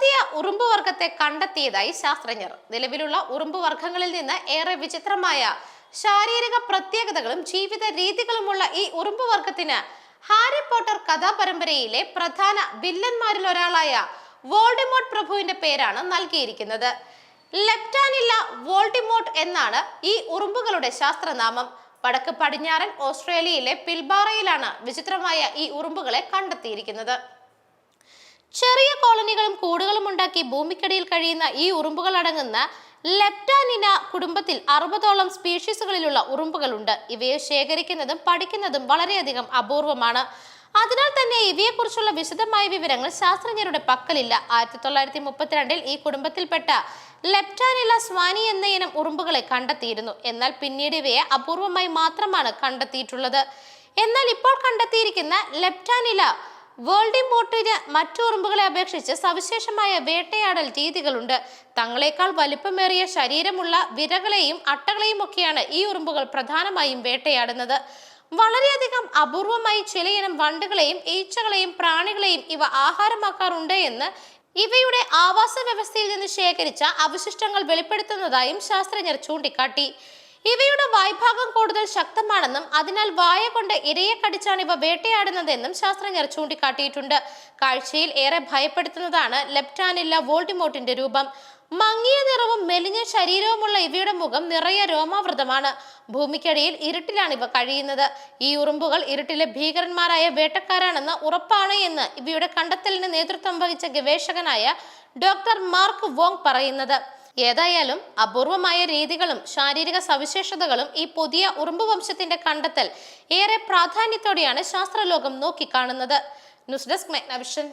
പുതിയ ഉറുമ്പ് വർഗത്തെ കണ്ടെത്തിയതായി ശാസ്ത്രജ്ഞർ. നിലവിലുള്ള ഉറുമ്പ് വർഗങ്ങളിൽ നിന്ന് ഏറെ വിചിത്രമായ ശാരീരിക പ്രത്യേകതകളും ജീവിത രീതികളുമുള്ള ഈ ഉറുമ്പ് വർഗത്തിന് ഹാരി പോട്ടർ കഥാപരമ്പരയിലെ പ്രധാന വില്ലന്മാരിൽ ഒരാളായ വോൾഡിമോട്ട് പ്രഭുവിന്റെ പേരാണ് നൽകിയിരിക്കുന്നത്. ലെപ്റ്റാനില്ല വോൾഡിമോട്ട് എന്നാണ് ഈ ഉറുമ്പുകളുടെ ശാസ്ത്രനാമം. വടക്ക് പടിഞ്ഞാറൻ ഓസ്ട്രേലിയയിലെ പിൽബാറയിലാണ് വിചിത്രമായ ഈ ഉറുമ്പുകളെ കണ്ടെത്തിയിരിക്കുന്നത്. ചെറിയ കോളനികളും കൂടുകളും ഉണ്ടാക്കി ഭൂമിക്കടിയിൽ കഴിയുന്ന ഈ ഉറുമ്പുകൾ അടങ്ങുന്ന ലെപ്റ്റാനിന കുടുംബത്തിൽ അറുപതോളം സ്പീഷീസുകളിലുള്ള ഉറുമ്പുകളുണ്ട്. ഇവയെ ശേഖരിക്കുന്നതും പഠിക്കുന്നതും വളരെയധികം അപൂർവമാണ്. അതിനാൽ തന്നെ ഇവയെക്കുറിച്ചുള്ള വിശദമായ വിവരങ്ങൾ ശാസ്ത്രജ്ഞരുടെ പക്കലില്ല. ആയിരത്തി തൊള്ളായിരത്തി മുപ്പത്തിരണ്ടിൽ ഈ കുടുംബത്തിൽപ്പെട്ട ലെപ്റ്റാനില സ്വാനി എന്ന ഇനം ഉറുമ്പുകളെ കണ്ടെത്തിയിരുന്നു. എന്നാൽ പിന്നീട് ഇവയെ അപൂർവമായി മാത്രമാണ് കണ്ടെത്തിയിട്ടുള്ളത്. എന്നാൽ ഇപ്പോൾ കണ്ടെത്തിയിരിക്കുന്ന ലെപ്റ്റാനില വേൾഡിമോട്ടിന് മറ്റു ഉറുമ്പുകളെ അപേക്ഷിച്ച് സവിശേഷമായ വേട്ടയാടൽ രീതികളുണ്ട്. തങ്ങളെക്കാൾ വലിപ്പമേറിയ ശരീരമുള്ള വിരകളെയും അട്ടകളെയും ഒക്കെയാണ് ഈ ഉറുമ്പുകൾ പ്രധാനമായും വേട്ടയാടുന്നത്. വളരെയധികം അപൂർവമായി ചിലയിനം വണ്ടുകളെയും ഈച്ചകളെയും പ്രാണികളെയും ഇവ ആഹാരമാക്കാറുണ്ട് എന്ന് ഇവയുടെ ആവാസ വ്യവസ്ഥയിൽ നിന്ന് ശേഖരിച്ച അവശിഷ്ടങ്ങൾ വെളിപ്പെടുത്തുന്നതായും ശാസ്ത്രജ്ഞർ ചൂണ്ടിക്കാട്ടി. ഇവയുടെ വായ്ഭാഗം കൂടുതൽ ശക്തമാണെന്നും അതിനാൽ വായ കൊണ്ട് ഇരയെ കടിച്ചാണ് ഇവ വേട്ടയാടുന്നതെന്നും ശാസ്ത്രജ്ഞർ ചൂണ്ടിക്കാട്ടിയിട്ടുണ്ട്. കാഴ്ചയിൽ ഏറെ ഭയപ്പെടുത്തുന്നതാണ് ലെപ്റ്റാനില്ല വോൾട്ടിമോട്ടിന്റെ രൂപം. മങ്ങിയ നിറവും മെലിഞ്ഞ ശരീരവുമുള്ള ഇവയുടെ മുഖം നിറയെ രോമാവൃതമാണ്. ഭൂമിക്കടിയിൽ ഇരുട്ടിലാണ് ഇവ കഴിയുന്നത്. ഈ ഉറുമ്പുകൾ ഇരുട്ടിലെ ഭീകരന്മാരായ വേട്ടക്കാരാണെന്ന് ഉറപ്പാണ് എന്ന് ഇവയുടെ കണ്ടെത്തലിന് നേതൃത്വം വഹിച്ച ഗവേഷകനായ ഡോക്ടർ മാർക്ക് വോങ് പറയുന്നത്. ഏതായാലും അപൂർവമായ രീതികളും ശാരീരിക സവിശേഷതകളും ഈ പുതിയ ഉറുമ്പ് വംശത്തിന്റെ കണ്ടെത്തൽ ഏറെ പ്രാധാന്യത്തോടെയാണ് ശാസ്ത്രലോകം നോക്കിക്കാണുന്നത്. News desk മെഗ്നവിഷൻ